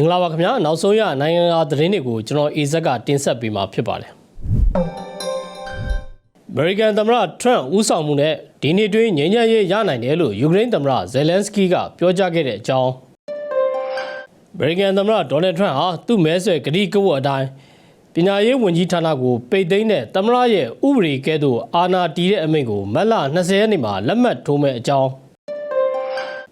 င်္ဂလာပါခင်ဗျာနောက်ဆုံးရနိုင်ငံတကာသတင်းတွေကိုကျွန်တော်အေဇက်ကတင်ဆက်ပေးမှာဖြစ်ပါတယ်အမေရိကန်သမ္မတထရန့်ဦးဆောင်မှုနဲ့ဒီနေ့တွင်ငြိမ်းချမ်းရေးရနိုင်တယ်လို့ယူကရိန်းသမ္မတဇယ်လန်စကီးကပြောကြားခဲ့တဲ့အကြောင်းအမေရိကန်သမ္မတဒေါ်နယ်ထရန့်ဟာသူ့မဲဆွယ်ကတိကဝတ်အတိုင်းပညာရေးဝန်ကြီးဌာနကိုပိတ်သိမ်းတဲ့သမ္မတရဲ့ဥပဒေကဲ့သို့အာဏာတည်တဲ့အမိန့်ကိုမတ်လ20ရက်နေ့မှာလက်မှတ်ထိုးမဲ့အကြောင်း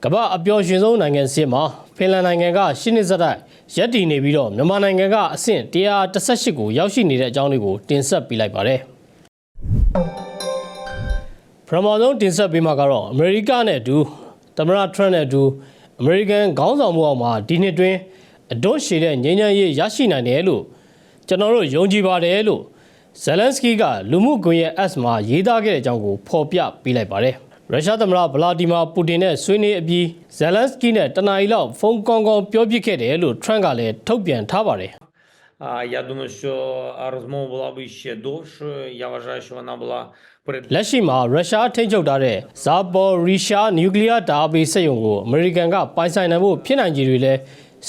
ကမ္ဘာအပျော်ရွှင်ဆုံးနိုင်ငံစစ်မှာဖင်လန်နိုင်ငံကရှင်းနေစတိုက် ရက်တည်နေပြီးတော့မြန်မာနိုင်ငံကအဆင့်118ကိုရောက်ရှိနေတဲ့အကြောင်းလေးကိုတင်ဆက်ပေးလိုက်ပါတယ်။ပထမဆုံးတင်ဆက်ပေးမှာကတော့အမေရိကနဲ့အတူသမ္မတထရန့်နဲ့အတူအမေရိကန်ခေါင်းဆောင်မှုအောက်မှာဒီနှစ်တွင်အတွန်းရှည်တဲ့ငြိမ်းချမ်းရေးရရှိနိုင်တယ်လို့ကျွန်တော်တို့ယုံကြည်ပါတယ်လို့ဇယ်လန်စကီကလူမှုကွန်ရက် S မှာရေးသားခဲ့တဲ့အကြောင်းကိုဖော်ပြပေးလိုက်ပါတယ်။ ရုရှားသမ္မတဗလာဒီမာပူတင်နဲ့ဆွေးနွေးအပြီးဇယ်လန်စကီနဲ့တနအီလောက်ဖုန်းကောင်းကောင်းပြောပြခဲ့တယ်လို့ထရန့်ကလည်းထုတ်ပြန်ထားပါတယ် А, Я думаю, що розмова була б ще довшою. Я вважаю, що вона була перед လက်ရှိမှာရုရှားထိန်းချုပ်ထားတဲ့ဇာပေါ်ရီရှားနျူကလ িয়ার ဓာတ်ပေးစက်ရုံကိုအမေရိကန်ကပိုင်ဆိုင်နိုင်ဖို့ဖြစ်နိုင်ခြေတွေလည်း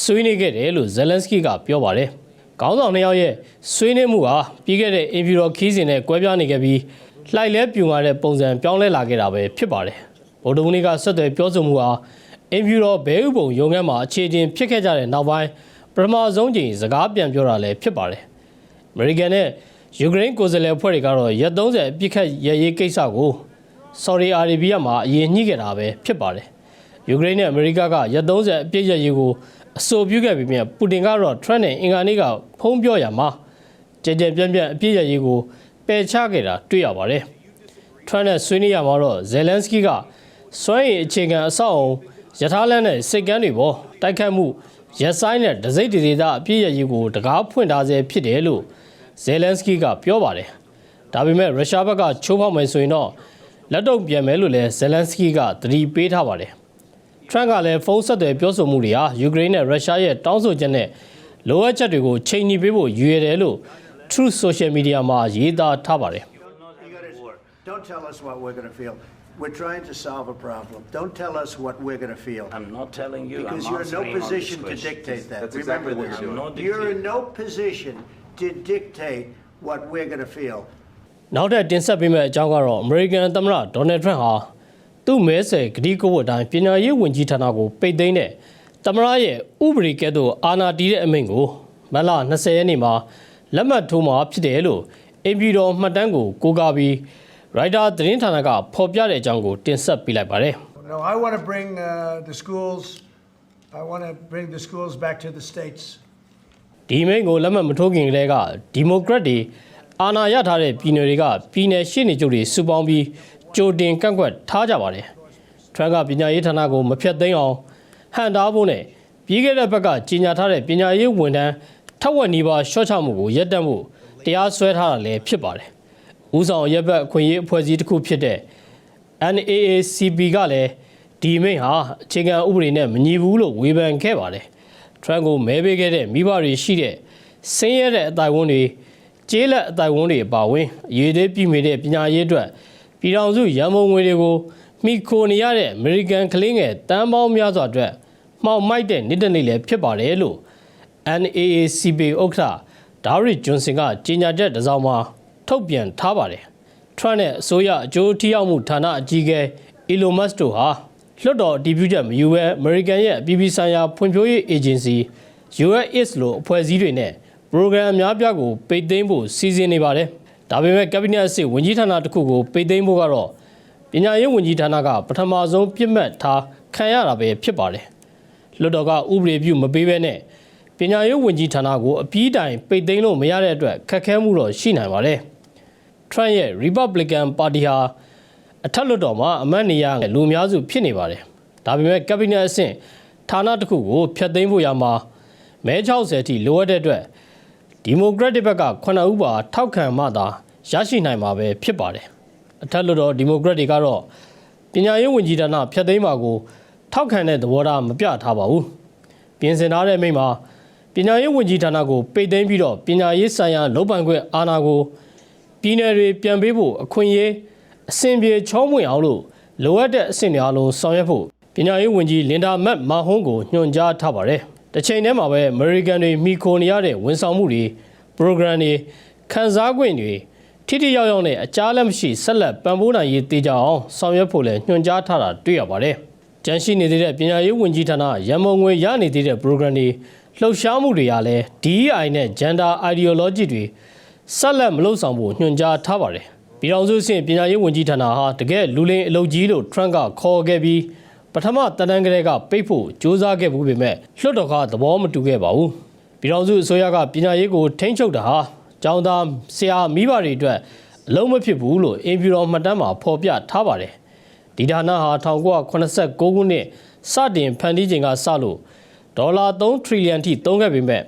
ဆွေးနွေးခဲ့တယ်လို့ဇယ်လန်စကီကပြောပါတယ်။ခေါင်းဆောင်နှစ်ယောက်ရဲ့ဆွေးနွေးမှုဟာပြီးခဲ့တဲ့အင်ဖြူတော်ခီးစဉ်နဲ့ကွဲပြားနေခဲ့ပြီး လှိုက်လဲပြူမာတဲ့ပုံစံပြောင်းလဲလာခဲ့တာပဲဖြစ်ပါတယ်။ဗိုလ်တော်နေ့ကဆက်သွယ်ပြောဆိုမှုဟာအင်ဖြူတော်ဘဲဥပုံရုံးခန်းမှာအခြေတင်ဖြစ်ခဲ့ကြတဲ့နောက်ပိုင်းပထမဆုံးကြိမ်စကားပြန်ပြောတာလည်းဖြစ်ပါတယ်။အမေရိကန်နဲ့ယူကရိန်းကိုယ်စားလှယ်အဖွဲ့တွေကတော့ရက်30အပြစ်ခတ်ရရေးကိစ္စကိုဆော်ဒီအာရေဗျမှာအရင်ညှိခဲ့တာပဲဖြစ်ပါတယ်။ယူကရိန်းနဲ့အမေရိကကရက်30အပြစ်ရရေးကိုအဆိုပြုခဲ့ပြီးမြဲပူတင်ကတော့ထရန့်နဲ့အင်္ဂါနေ့ကဖုံးပြောရမှာကြကြပြန့်ပြန့်အပြစ်ရရေးကို ပယ်ချခဲ့တာတွေ့ရပါတယ်။ထရန့်နဲ့ဆွေးနွေးရမှာတော့ဇယ်လန်စကီကစွမ်းရည်အခြေခံအဆောက်အုံရထားလမ်းနဲ့စိတ်ကမ်းတွေပေါ်တိုက်ခတ်မှုရက်ဆိုင်နဲ့ဒစိမ့်ဒေသအပြည့်ရည်ကိုတကားဖွင့်ထားဆဲဖြစ်တယ်လို့ဇယ်လန်စကီကပြောပါတယ်။ဒါပေမဲ့ရုရှားဘက်ကချိုးဖောက်မယ်ဆိုရင်တော့လက်တော့ပြန်မယ်လို့လည်းဇယ်လန်စကီကသတိပေးထားပါတယ်။ထရန့်ကလည်းဖုန်းဆက်သွယ်ပြောဆိုမှုတွေဟာယူကရိန်းနဲ့ရုရှားရဲ့တောင်းဆိုချက်နဲ့လိုအပ်ချက်တွေကိုချိန်ညီပေးဖို့ရည်ရွယ်တယ်လို့ Truth Social Media မှာရေးသားထားပါတယ် You gotta, don't tell us what we're going to feel. We're trying to solve a problem. Don't tell us what we're going to feel. I'm not telling you. Because I'm you're in no answering on this position to question. dictate that. That's Remember exactly what this. you're doing. I'm not You're in dictating. no position to dictate what we're going to feel. နောက်ထပ်တင်ဆက်ပေးမယ့်အကြောင်းကတော့အမေရိကန်သမ္မတဒေါ်နယ်ထရန့်ဟာသူ့မဲဆယ်ဂတိကဝတ်အတိုင်းပညာရေးဝန်ကြီးဌာနကိုပိတ်သိမ်းတဲ့သမ္မတရဲ့ဥပဒေကဲ့သို့အာဏာတည်တဲ့အမိန့်ကိုမတ်လ20ရက်နေ့မှာ လက်မှတ်ထိုးမှာဖြစ်တယ်လို့အင်ပြည်တော်မှတ်တမ်းကိုကိုးကားပြီးရိုက်တာသတင်းဌာနကဖော်ပြတဲ့အကြောင်းကိုတင်ဆက်ပေးလိုက်ပါတယ် No, I want to bring uh, the schools, I want to bring the schools back to the states. ဒီမိန့်ကိုလက်မှတ်မထိုးခင်ကတည်းကဒီမိုကရက်တွေအာဏာရထားတဲ့ပြည်နယ်တွေကပြည်နယ်ရှေ့နေချုပ်တွေစုပေါင်းပြီးကြိုတင်ကန့်ကွက်ထားကြပါတယ်။ထရန့်ကပညာရေးဌာနကိုမဖျက်သိမ်းအောင်ဟန်တားဖို့နဲ့ပြီးခဲ့တဲ့ဘက်ကကြီးညာထားတဲ့ပညာရေးဝန်ထမ်း ထက်ဝက်နီးပါးရှော့ချမှုကိုရပ်တန့်မှုတရားစွဲထားတာလည်းဖြစ်ပါတယ်။ဦးဆောင်ရပ်ဘက်အခွင့်အရေးအဖွဲ့အစည်းတစ်ခုဖြစ်တဲ့ NAACP ကလည်းဒီမိန့်ဟာအခြေခံဥပဒေနဲ့မညီဘူးလို့ဝေဖန်ခဲ့ပါတယ်။ထရန့်ကိုမဲပေးခဲ့တဲ့မိဘတွေရှိတဲ့ဆင်းရဲတဲ့အတိုင်းဝန်တွေကျေးလက်အတိုင်းဝန်တွေအပါအဝင်အရေးသေးပြည်မိတဲ့ပညာရေးအတွက်ပြည်ထောင်စုရန်ပုံငွေတွေကိုမိခိုနေရတဲ့အမေရိကန်ကလေးငယ်တန်းပေါင်းများစွာအတွက်မှောက်မိုက်တဲ့နေ့တစ်နေ့လည်းဖြစ်ပါတယ်လို့ NAACP ဥက္ကဋ္ဌဒါရစ်ဂျွန်စင်ကကြေညာချက်တစ်စောင်မှာထုတ်ပြန်ထားပါတယ်။ထရန့်နဲ့အစိုးရအကျိုးထိရောက်မှုဌာနအကြီးအကဲအီလိုမတ်စ်တို့ဟာလွှတ်တော်အတည်ပြုချက်မယူဘဲအမေရိကန်ရဲ့အပြည်ပြည်ဆိုင်ရာဖွံ့ဖြိုးရေးအေဂျင်စီ USAID လိုအဖွဲ့အစည်းတွေနဲ့ program အများပြားကိုပိတ်သိမ်းဖို့စီစဉ်နေပါတယ်။ဒါပေမဲ့ကက်ဘိနက်အဆင့်ဝန်ကြီးဌာနတစ်ခုကိုပိတ်သိမ်းဖို့ကတော့ပညာရေးဝန်ကြီးဌာနကပထမဆုံးပြစ်မှတ်ထားခံရတာပဲဖြစ်ပါတယ်။လွှတ်တော်ကဥပဒေပြုမပေးဘဲနဲ့ ပညာရေးဝန်ကြီးဌာနကိုအပြီးတိုင်ပိတ်သိမ်းလို့မရတဲ့အတွက်ခက်ခဲမှုတော့ရှိနိုင်ပါတယ်။ Trump ရဲ့ Republican Party ဟာအထက်လွှတ်တော်မှာအမတ်နေရလူအများစုဖြစ်နေပါတယ်။ဒါပေမဲ့ကက်ဘိနက်အဆင့်ဌာနတစ်ခုကိုဖျက်သိမ်းဖို့ရမှာမဲ60အထိလိုအပ်တဲ့အတွက်ဒီမိုကရက်တစ်ဘက်က9ဦးပါထောက်ခံမှသာရရှိနိုင်မှာပဲဖြစ်ပါတယ်။အထက်လွှတ်တော်ဒီမိုကရက်တွေကတော့ပညာရေးဝန်ကြီးဌာနဖျက်သိမ်းပါကိုထောက်ခံတဲ့သဘောထားမပြထားပါဘူး။ပြင်ဆင်ထားတဲ့မိန့်မှာပ ညာရေးဝန်ကြီးဌာနကိုပိတ်သိမ်းပြီးတော့ပညာရေးဆိုင်ရာလုပ်ပိုင်ခွင့်အာဏာကိုပြည်내တွေပြန်ပေးဖို့အခွင့်အရေးအစဉ်ပြေချောမွေ့အောင်လို့လိုအပ်တဲ့အဆင့်တွေအားလုံးဆောင်ရွက်ဖို့ပညာရေးဝန်ကြီးလင်ဒါမတ်မာဟွန်းကိုညွှန်ကြားထားပါတယ်။တစ်ချိန်တည်းမှာပဲ American တွေမိခိုနေရတဲ့ဝန်ဆောင်မှုတွေ program တွေခန်းစား권တွေထိထိရောက်ရောက်နဲ့အကြားလက်မရှိဆက်လက်ပံ့ပိုးနိုင်ရေးတည်ကြအောင်ဆောင်ရွက်ဖို့လည်းညွှန်ကြားထားတာတွေ့ရပါတယ်။ကြန့်ရှိနေသေးတဲ့ပညာရေးဝန်ကြီးဌာနရန်မုံငွေရနေသေးတဲ့ program တွေ လှုပ်ရှားမှုတွေကလည်း DEI နဲ့ gender ideology တွေဆက်လက်မလုပ်ဆောင်ဖို့ညွှန်ကြားထားပါတယ်။ပြည်ထောင်စုအဆင့်ပညာရေးဝန်ကြီးဌာနဟာတကယ်လူလင်းအလုပ်ကြီးလို့ Trump ကခေါ်ခဲ့ပြီးပထမတန်းတန်းကလေးကပိတ်ဖို့ကြိုးစားခဲ့မှုပေမဲ့လွှတ်တော်ကသဘောမတူခဲ့ပါဘူး။ပြည်ထောင်စုအစိုးရကပညာရေးကိုထိန်းချုပ်တာဟာကျောင်းသားဆရာမိဘတွေအတွက်အလုံးမဖြစ်ဘူးလို့အင်ဖြူတော်မှတ်တမ်းမှာဖော်ပြထားပါတယ်။ဒီဌာနဟာ1989ခုနှစ်စတင်ဖန်တီးချိန်ကစလို့ ဒေါ်လာ3ထရီလီယံထိသုံးခဲ့ပေမဲ့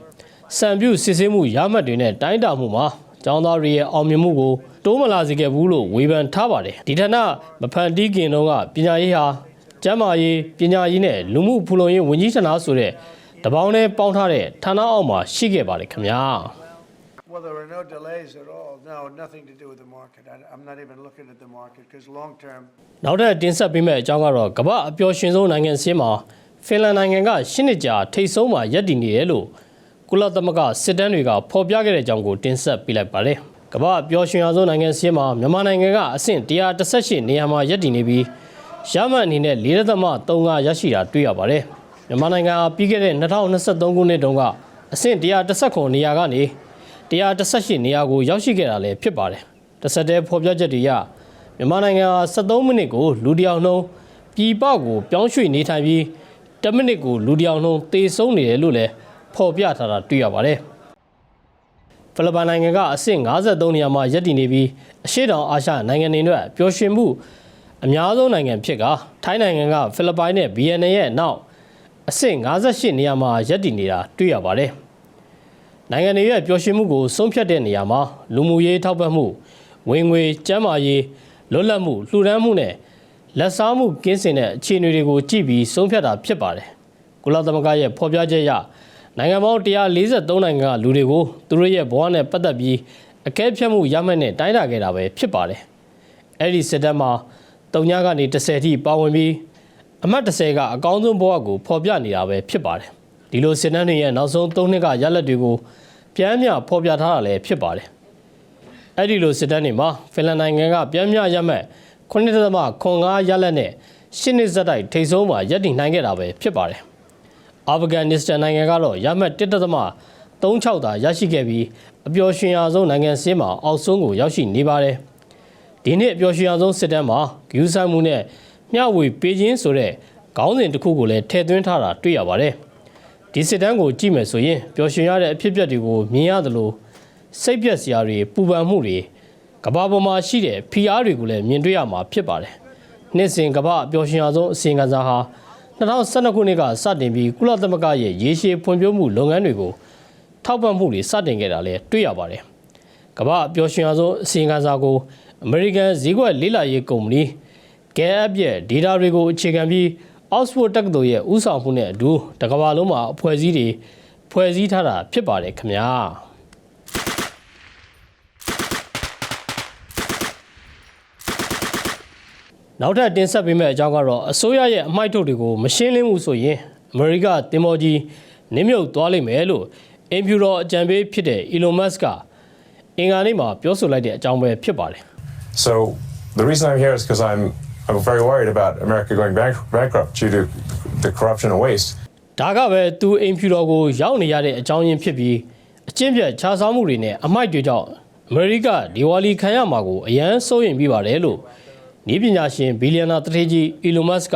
စံပြုစစ်ဆေးမှုရမှတ်တွေနဲ့တိုင်းတာမှုမှာကျောင်းသားတွေရဲ့အောင်မြင်မှုကိုတိုးမလာစေခဲ့ဘူးလို့ဝေဖန်ထားပါတယ်။ဒီဌာနမဖန်တီးခင်တုန်းကပညာရေးဟာကျန်းမာရေးပညာရေးနဲ့လူမှုဖူလုံရေးဝန်ကြီးဌာနဆိုတဲ့တပေါင်းနဲ့ပေါင်းထားတဲ့ဌာနအောက်မှာရှိခဲ့ပါတယ်ခင်ဗျာ။ Well, there are no delays at all. No, nothing to do with the market. I, I'm not even looking at the market because long term, နောက်ထပ်တင်ဆက်ပေးမယ့်အကြောင်းကတော့ကမ္ဘာအပျော်ရွှင်ဆုံးနိုင်ငံစင်းမှာ ဖင်လန်နိုင်ငံကရှစ်နှစ်ကြာထိပ်ဆုံးမှာရပ်တည်နေတယ်လို့ကုလသမဂ္ဂစစ်တမ်းတွေကဖော်ပြခဲ့တဲ့အကြောင်းကိုတင်ဆက်ပေးလိုက်ပါတယ်။ကမ္ဘာအပျော်ရွှင်ဆုံးနိုင်ငံစင်းမှာမြန်မာနိုင်ငံကအဆင့်118နေရာမှာရပ်တည်နေပြီးရမှတ်အနေနဲ့4.35ရရှိတာတွေ့ရပါတယ်။မြန်မာနိုင်ငံဟာပြီးခဲ့တဲ့2023ခုနှစ်တုန်းကအဆင့်119နေရာကနေ118နေရာကိုရောက်ရှိခဲ့တာလည်းဖြစ်ပါတယ်။တစ်ဆက်တည်းဖော်ပြချက်တွေအရမြန်မာနိုင်ငံဟာ73မိနစ်ကိုလူတစ်ယောက်နှုန်းပြည်ပကိုပြောင်းရွှေ့နေထိုင်ပြီး 10မိနစ်ကိုလူတစ်ယောက်နှုန်းသေဆုံးနေတယ်လို့လည်းဖော်ပြထားတာတွေ့ရပါတယ်။ဖိလစ်ပိုင်နိုင်ငံကအဆင့်53နေရာမှာရပ်တည်နေပြီးအရှေ့တောင်အာရှနိုင်ငံတွေအတွက်ပျော်ရွှင်မှုအများဆုံးနိုင်ငံဖြစ်ကထိုင်းနိုင်ငံကဖိလစ်ပိုင်နဲ့ဗီယက်နမ်ရဲ့နောက်အဆင့်58နေရာမှာရပ်တည်နေတာတွေ့ရပါတယ်။နိုင်ငံတွေရဲ့ပျော်ရွှင်မှုကိုဆုံးဖြတ်တဲ့နေရာမှာလူမှုရေးထောက်ပံ့မှုဝင်ငွေကျန်းမာရေးလွတ်လပ်မှုလှူဒန်းမှုနဲ့ လက်စားမှုကင်းစင်တဲ့အခြေအနေတွေကိုကြည့်ပြီးဆုံးဖြတ်တာဖြစ်ပါတယ်။ကုလသမဂ္ဂရဲ့ဖော်ပြချက်အရနိုင်ငံပေါင်း143နိုင်ငံကလူတွေကိုသူတို့ရဲ့ဘဝနဲ့ပတ်သက်ပြီးအကဲဖြတ်မှုရမှတ်နဲ့တိုင်းတာခဲ့တာပဲဖြစ်ပါတယ်။အဲ့ဒီစစ်တမ်းမှာတုံညာကနေ10ထိပါဝင်ပြီးအမှတ်30ကအကောင်းဆုံးဘဝကိုဖော်ပြနေတာပဲဖြစ်ပါတယ်။ဒီလိုစစ်တမ်းတွေရဲ့နောက်ဆုံး3နှစ်ကရလဒ်တွေကိုပြန်မြဖော်ပြထားတာလည်းဖြစ်ပါတယ်။အဲ့ဒီလိုစစ်တမ်းတွေမှာဖင်လန်နိုင်ငံကပြန်မြရမှတ် 9.5ရလက်နဲ့ရှစ်နှစ်ဇက်တိုက်ထိပ်ဆုံးမှာရပ်တည်နိုင်ခဲ့တာပဲဖြစ်ပါတယ်။အာဖဂန်နစ္စတန်နိုင်ငံကတော့ရမှတ်1.36သာရရှိခဲ့ပြီးအပျော်ရွှင်ရာဆုံးနိုင်ငံစင်းမှာအောက်ဆုံးကိုရောက်ရှိနေပါတယ်။ဒီနှစ်အပျော်ရွှင်ရာဆုံးစစ်တမ်းမှာဂယူးဆိုင်မှုနဲ့မျှဝေပေးခြင်းဆိုတဲ့ခေါင်းစဉ်တစ်ခုကိုလည်းထည့်သွင်းထားတာတွေ့ရပါတယ်။ဒီစစ်တမ်းကိုကြည့်မယ်ဆိုရင်ပျော်ရွှင်ရတဲ့အဖြစ်အပျက်တွေကိုမြင်ရသလိုစိတ်ပျက်စရာတွေပူပန်မှုတွေ ကဘာပေါ်မှာရှိတဲ့ဖိအားတွေကိုလည်းမြင်တွေ့ရမှာဖြစ်ပါတယ်။နှစ်စဉ်ကမ္ဘာအပျော်ရွှင်ရဆုံးအစီအကံစာဟာ2012ခုနှစ်ကစတင်ပြီးကုလသမဂ္ဂရဲ့ရေရှည်ဖွံ့ဖြိုးမှုလုပ်ငန်းတွေကိုထောက်ပံ့မှုတွေစတင်ခဲ့တာလည်းတွေ့ရပါတယ်။ကမ္ဘာအပျော်ရွှင်ရဆုံးအစီအကံစာကိုအမေရိကန်ဈေးကွက်လေးလာရေးကုမ္ပဏီ GAP ရဲ့ data တွေကိုအခြေခံပြီး Oxford တက္ကသိုလ်ရဲ့ဥဆောင်မှုနဲ့အတူတကမ္ဘာလုံးမှာအဖွဲ့အစည်းတွေဖွဲ့စည်းထားတာဖြစ်ပါတယ်ခင်ဗျာ နောက်ထပ်တင်ဆက်ပေးမယ့်အကြောင်းကတော့အစိုးရရဲ့အမိုက်ထုတ်တွေကိုမရှင်းလင်းမှုဆိုရင်အမေရိကတင်မော်ကြီးနင်းမြုပ်သွားလိမ့်မယ်လို့အင်ဖြူတော်အကြံပေးဖြစ်တဲ့ Elon Musk ကအင်္ဂါနေ့မှာပြောဆိုလိုက်တဲ့အကြောင်းပဲဖြစ်ပါတယ် So the reason I'm here is because I'm I'm very worried about America going bank, bankrupt due to the corruption and waste. ဒါကပဲသူအိမ်ဖြူတော်ကိုရောက်နေရတဲ့အကြောင်းရင်းဖြစ်ပြီးအကျင့်ပြတ်ခြားစားမှုတွေနဲ့အမိုက်တွေကြောင့်အမေရိကဒီဝါလီခံရမှာကိုအရန်စိုးရင်ပြီးပါတယ်လို့ ဤပညာရှင်ဘီလီယံနာတထေးကြီး Elon Musk က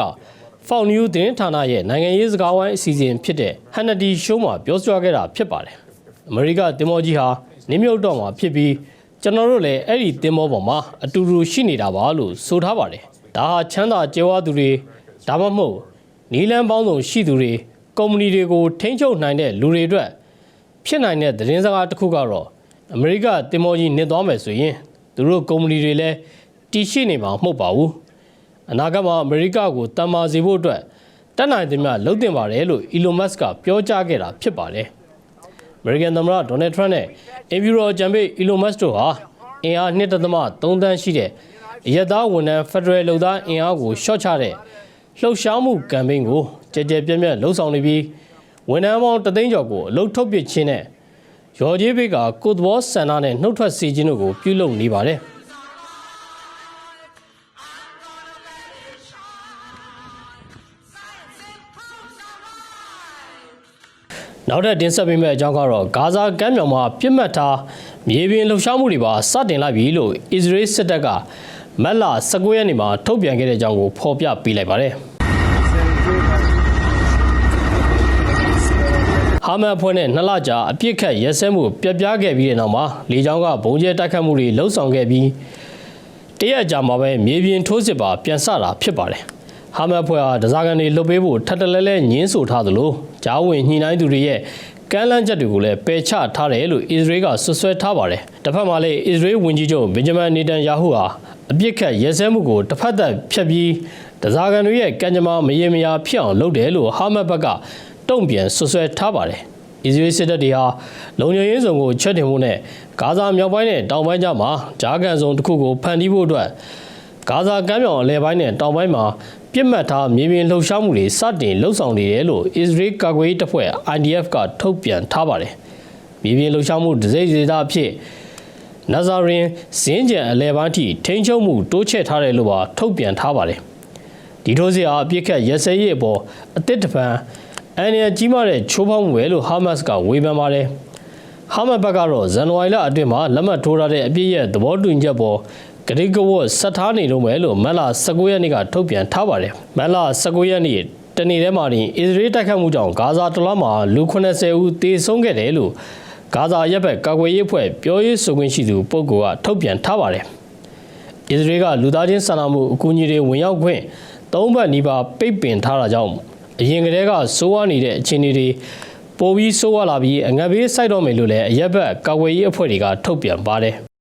Fox News သတင်းဌာနရဲ့နိုင်ငံရေးစကားဝိုင်းအစီအစဉ်ဖြစ်တဲ့ Hannity Show မှာပြောဆိုခဲ့တာဖြစ်ပါတယ်။အမေရိကတင်မောကြီးဟာနင်းမြုပ်တော့မှာဖြစ်ပြီးကျွန်တော်တို့လည်းအဲ့ဒီတင်မောပေါ်မှာအတူတူရှိနေတာပါလို့ဆိုထားပါတယ်။ဒါဟာချမ်းသာကြွယ်ဝသူတွေဒါမှမဟုတ်နီလန်းပေါင်းစုံရှိသူတွေကုမ္ပဏီတွေကိုထိန်းချုပ်နိုင်တဲ့လူတွေအတွက်ဖြစ်နိုင်တဲ့သတင်းစကားတစ်ခုကတော့အမေရိကတင်မောကြီးနစ်သွားမယ်ဆိုရင်သူတို့ကုမ္ပဏီတွေလည်း တည်ရှိနေမှာမဟုတ်ပါဘူးအနာဂတ်မှာအမေရိကကိုတန်မာစေဖို့အတွက်တက်နိုင်သမျှလုပ်တင်ပါတယ်လို့ Elon Musk ကပြောကြားခဲ့တာဖြစ်ပါတယ်အမေရိကန်သမ္မတဒေါ်နယ်ထရန့်နဲ့အင်ဖြူတော်ဂျမ်ဘေး Elon Musk တို့ဟာအင်အား1.3တန်းရှိတဲ့အရက်သားဝန်ထမ်းဖက်ဒရယ်လူသားအင်အားကိုရှော့ချတဲ့လှုပ်ရှားမှုကမ်ပိန်းကိုကြဲကြဲပြန့်ပြန့်လှုံ့ဆော်နေပြီးဝန်ထမ်းပေါင်းတသိန်းကျော်ကိုအလုပ်ထုတ်ပစ်ခြင်းနဲ့ရော်ကြီးဘေးကကိုယ်သဘောဆန္ဒနဲ့နှုတ်ထွက်စေခြင်းတို့ကိုပြုလုပ်နေပါတယ်။ နောက်ထပ်တင်ဆက်ပေးမယ့်အကြောင်းကတော့ဂါဇာကမ်းမြောင်မှာပြစ်မှတ်ထားမြေပြင်လှုပ်ရှားမှုတွေပါစတင်လိုက်ပြီလို့အစ္စရေးစစ်တပ်ကမက်လာ19ရက်နေ့မှာထုတ်ပြန်ခဲ့တဲ့အကြောင်းကိုဖော်ပြပေးလိုက်ပါတယ်။ဟာမတ်ဖွဲ့နဲ့နှစ်လကြာအပြစ်ခတ်ရဲစဲမှုပြက်ပြားခဲ့ပြီးတဲ့နောက်မှာလေကြောင်းကဘုံကျဲတိုက်ခတ်မှုတွေလှုပ်ဆောင်ခဲ့ပြီးတရက်အကြာမှာပဲမြေပြင်ထိုးစစ်ပါပြန်ဆတာဖြစ်ပါတယ်။ ဟာမတ်ဖွဲ့ဟာဒဇာကန်တွေလွတ်ပေးဖို့ထပ်တလဲလဲညင်းဆိုထားသလိုဂျားဝင်ညှိနှိုင်းသူတွေရဲ့ကမ်းလှမ်းချက်တွေကိုလည်းပယ်ချထားတယ်လို့အစ္စရေးကဆွဆွဲထားပါတယ်။တစ်ဖက်မှာလည်းအစ္စရေးဝန်ကြီးချုပ်ဘင်ဂျမန်နေတန်ယာဟုဟာအပြစ်ခတ်ရဲစဲမှုကိုတစ်ဖက်သက်ဖျက်ပြီးဒဇာကန်တွေရဲ့ကံကြမ္မာမရေမရာဖြစ်အောင်လုပ်တယ်လို့ဟာမတ်ဘက်ကတုံ့ပြန်ဆွဆွဲထားပါတယ်။အစ္စရေးစစ်တပ်တွေဟာလုံခြုံရေးဆောင်ကိုချက်တင်ဖို့နဲ့ဂါဇာမြောက်ပိုင်းနဲ့တောင်ပိုင်းကြားမှာဂျားကန်ဆောင်တစ်ခုကိုဖန်တီးဖို့အတွက် ဂါဇာကမ်းမြောင်အလဲပိုင်းနဲ့တောင်ပိုင်းမှာပြစ်မှတ်ထားမြေပြင်လှုပ်ရှားမှုတွေစတင်လှုပ်ဆောင်နေတယ်လို့အစ္စရေးကာကွယ်ရေးတပ်ဖွဲ့ IDF ကထုတ်ပြန်ထားပါတယ်။မြေပြင်လှုပ်ရှားမှုဒစိမ့်စေတာအဖြစ်နာဇာရင်ဇင်းကြံအလဲပိုင်းထိထိန်းချုပ်မှုတိုးချဲ့ထားတယ်လို့ပါထုတ်ပြန်ထားပါတယ်။ဒီထိုးစစ်ဟာအပြစ်ခတ်ရက်စဲရေးအပေါ်အသစ်တပံအန်ရကြီးမားတဲ့ချိုးဖောက်မှုပဲလို့ဟာမတ်စ်ကဝေဖန်ပါတယ်။ဟာမတ်ဘက်ကတော့ဇန်နဝါရီလအတွင်းမှာလက်မှတ်ထိုးထားတဲ့အပြည့်ရဲ့သဘောတူညီချက်ပေါ် ဂရိကဝတ်ဆက်ထားနေတော့မယ်လို့မက်လာ19ရက်နေ့ကထုတ်ပြန်ထားပါတယ်။မက်လာ19ရက်နေ့တနေ့ထဲမှာတင်အစ္စရေးတိုက်ခတ်မှုကြောင့်ဂါဇာတလွှားမှာလူ80ဦးသေဆုံးခဲ့တယ်လို့ဂါဇာရပ်ဘက်ကာကွယ်ရေးအဖွဲ့ပြောရေးဆိုခွင့်ရှိသူပုဂ္ဂိုလ်ကထုတ်ပြန်ထားပါတယ်။အစ္စရေးကလူသားချင်းစာနာမှုအကူအညီတွေဝင်ရောက်ခွင့်သုံးဘက်နီးပါးပိတ်ပင်ထားတာကြောင့်အရင်ကတည်းကစိုးဝါးနေတဲ့အခြေအနေတွေပိုပြီးဆိုးဝါးလာပြီးအငတ်ဘေးစိုက်တော့မယ်လို့လည်းအရက်ဘက်ကာကွယ်ရေးအဖွဲ့တွေကထုတ်ပြန်ပါတယ်။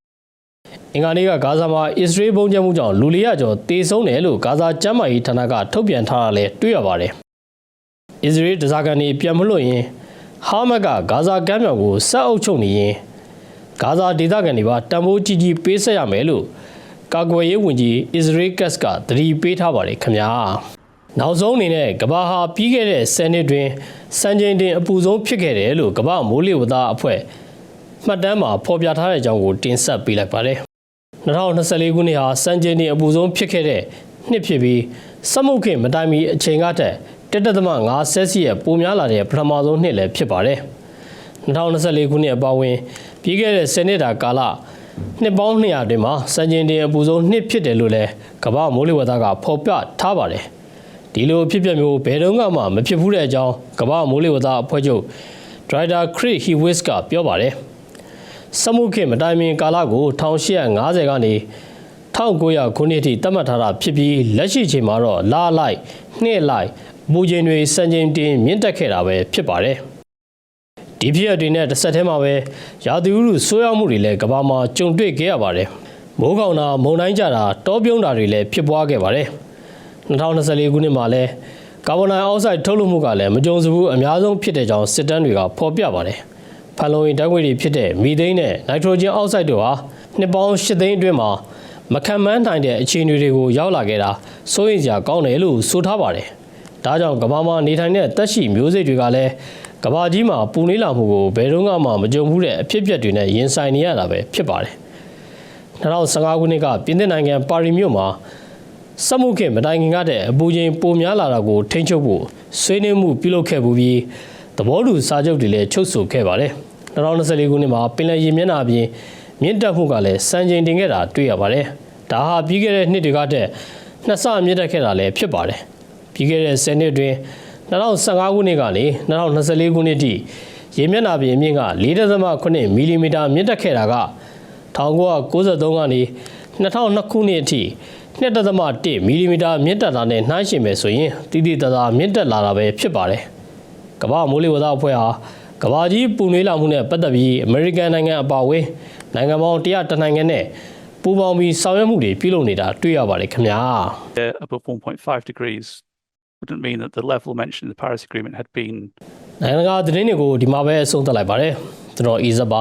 အင်္ဂါနေ့ကဂါဇာမှာအစ္စရေးဘုံကျမှုကြောင့်လူလေးရကျော်တေဆုံးတယ်လို့ဂါဇာကျမ်းမာရေးဌာနကထုတ်ပြန်ထားတာလည်းတွေ့ရပါတယ်။အစ္စရေးဒဇာကန်တွေပြန်မလွတ်ရင်ဟာမတ်ကဂါဇာကမ်းမြောင်ကိုဆက်အုပ်ချုပ်နေရင်ဂါဇာဒေသခံတွေပါတံမိုးကြီးကြီးပေးဆက်ရမယ်လို့ကာကွယ်ရေးဝန်ကြီးအစ္စရေးကတ်ကသတိပေးထားပါတယ်ခင်ဗျာ။နောက်ဆုံးအနေနဲ့ကဘာဟာပြီးခဲ့တဲ့10နှစ်တွင်စံချိန်တင်အပူဆုံးဖြစ်ခဲ့တယ်လို့ကမ္ဘာမိုးလေဝသအဖွဲ့မှတ်တမ်းမှာဖော်ပြထားတဲ့အကြောင်းကိုတင်ဆက်ပေးလိုက်ပါတယ်။ 2024ခုနှစ်ဟာစံချိန်တင်အပူဆုံးဖြစ်ခဲ့တဲ့နှစ်ဖြစ်ပြီးစက်မှုခင်မတိုင်မီအချိန်ကတည်းက1.5ဆဲစီယပ်ပိုများလာတဲ့ပထမဆုံးနှစ်လည်းဖြစ်ပါတယ်။2024ခုနှစ်အပါအဝင်ပြီးခဲ့တဲ့10နှစ်တာကာလနှစ်ပေါင်း200အတွင်းမှာစံချိန်တင်အပူဆုံးနှစ်ဖြစ်တယ်လို့လည်းကမ္ဘာမိုးလေဝသကဖော်ပြထားပါတယ်။ဒီလိုဖြစ်ပျက်မျိုးဘယ်တော့မှမဖြစ်ဘူးတဲ့အကြောင်းကမ္ဘာမိုးလေဝသအဖွဲ့ချုပ်ဒရိုက်တာခရစ်ဟီဝစ်ကပြောပါတယ်။ စမှုခေတ်မတိုင်မင်ကာလကို1850ကနေ1900ခုနှစ်အထိသတ်မှတ်ထားတာဖြစ်ပြီးလက်ရှိချိန်မှာတော့လာလိုက်နှစ်လိုက်မူချိန်တွေစံချိန်တင်မြင့်တက်ခဲ့တာပဲဖြစ်ပါတယ်။ဒီဖြစ်ရပ်တွေနဲ့တစ်ဆက်တည်းမှာပဲရာသီဥတုဆိုးရွားမှုတွေလည်းကမ္ဘာမှာကြုံတွေ့ခဲ့ရပါတယ်။မိုးကောင်တာမုန်တိုင်းကြတာတောပြုံးတာတွေလည်းဖြစ်ပွားခဲ့ပါတယ်။2024ခုနှစ်မှာလည်းကာဗွန်ဒိုင်အောက်ဆိုက်ထုတ်လွှတ်မှုကလည်းမကြုံစဘူးအများဆုံးဖြစ်တဲ့ကြောင်းစစ်တမ်းတွေကဖော်ပြပါတယ်။ ဖန်လုံအိမ်ဓာတ်ငွေ့တွေဖြစ်တဲ့မီသိန်းနဲ့နိုက်ထရိုဂျင်အောက်ဆိုက်တို့ဟာနှစ်ပေါင်း၈သိန်းအတွင်းမှာမခံမန်းနိုင်တဲ့အခြေအနေတွေကိုရောက်လာခဲ့တာစိုးရိမ်စရာကောင်းတယ်လို့ဆိုထားပါတယ်။ဒါကြောင့်ကမ္ဘာမှာနေထိုင်တဲ့တက်ရှိမျိုးစိတ်တွေကလည်းကမ္ဘာကြီးမှာပူနွေးလာမှုကိုဘယ်တော့မှမကြုံဘူးတဲ့အဖြစ်အပျက်တွေနဲ့ရင်ဆိုင်နေရတာပဲဖြစ်ပါတယ်။2015ခုနှစ်ကပြင်သစ်နိုင်ငံပါရီမြို့မှာစက်မှုခေတ်မတိုင်ခင်ကတည်းအပူချိန်ပိုများလာတာကိုထိန်းချုပ်ဖို့ဆွေးနွေးမှုပြုလုပ်ခဲ့ပူပြီး သဘောတူစာချုပ်တွေလည်းချုပ်ဆိုခဲ့ပါတယ်။2024ခုနှစ်မှာပင်လယ်ရေမျက်နှာပြင်မြင့်တက်မှုကလည်းစံချိန်တင်ခဲ့တာတွေ့ရပါတယ်။ဒါဟာပြီးခဲ့တဲ့နှစ်တွေကတည်းနှစ်ဆမြင့်တက်ခဲ့တာလည်းဖြစ်ပါတယ်။ပြီးခဲ့တဲ့10နှစ်အတွင်း2015ခုနှစ်ကနေ2024ခုနှစ်ထိရေမျက်နှာပြင်အမြင့်က4.8မီလီမီတာမြင့်တက်ခဲ့တာက1993ကနေ2002ခုနှစ်အထိ2.1မီလီမီတာမြင့်တက်တာနဲ့နှိုင်းယှဉ်မယ်ဆိုရင်တိတိတသားမြင့်တက်လာတာပဲဖြစ်ပါတယ်။ ကမ္ဘာမိုးလေဝသအဖွဲ့ဟာကမ္ဘာကြီးပူနွေးလာမှုနဲ့ပတ်သက်ပြီးအမေရိကန်နိုင်ငံအပါအဝင်နိုင်ငံပေါင်း100နိုင်ငံနဲ့ပူးပေါင်းပြီးဆောင်ရွက်မှုတွေပြုလုပ်နေတာတွေ့ရပါတယ်ခင်ဗျာ။ uh, above 1.5 degrees wouldn't mean that the level mentioned in the Paris Agreement had been နိုင်ငံတကာသတင်းတွေကိုဒီမှာပဲအဆုံးသတ်လိုက်ပါတယ်ကျွန်တော်အီဇက်ပါ